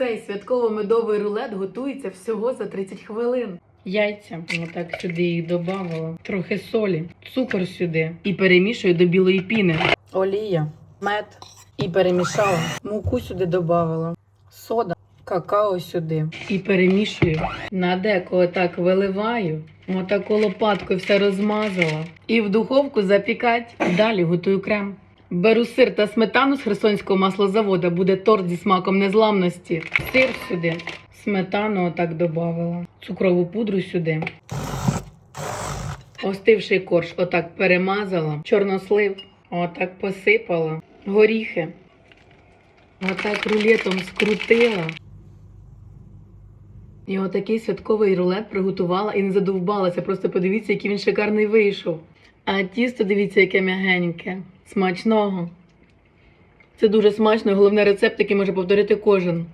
Цей святково-медовий рулет готується всього за 30 хвилин. Яйця, отак сюди їх додавала, трохи солі, цукор сюди і перемішую до білої піни. Олія, мед і перемішала. Муку сюди додавала, сода, какао сюди і перемішую. На деко отак виливаю, отаку лопаткою все розмазала і в духовку запікать. Далі готую крем. Беру сир та сметану з херсонського маслозавода, буде торт зі смаком незламності. Сир сюди, сметану отак додавала, цукрову пудру сюди. Остивший корж отак перемазала, чорнослив, отак посипала, горіхи. Отак рулетом скрутила. І отакий святковий рулет приготувала і не задовбалася. Просто подивіться, який він шикарний вийшов. А тісто, дивіться, яке м'ягеньке. Смачного. Це дуже смачно, головне рецепт, який може повторити кожен.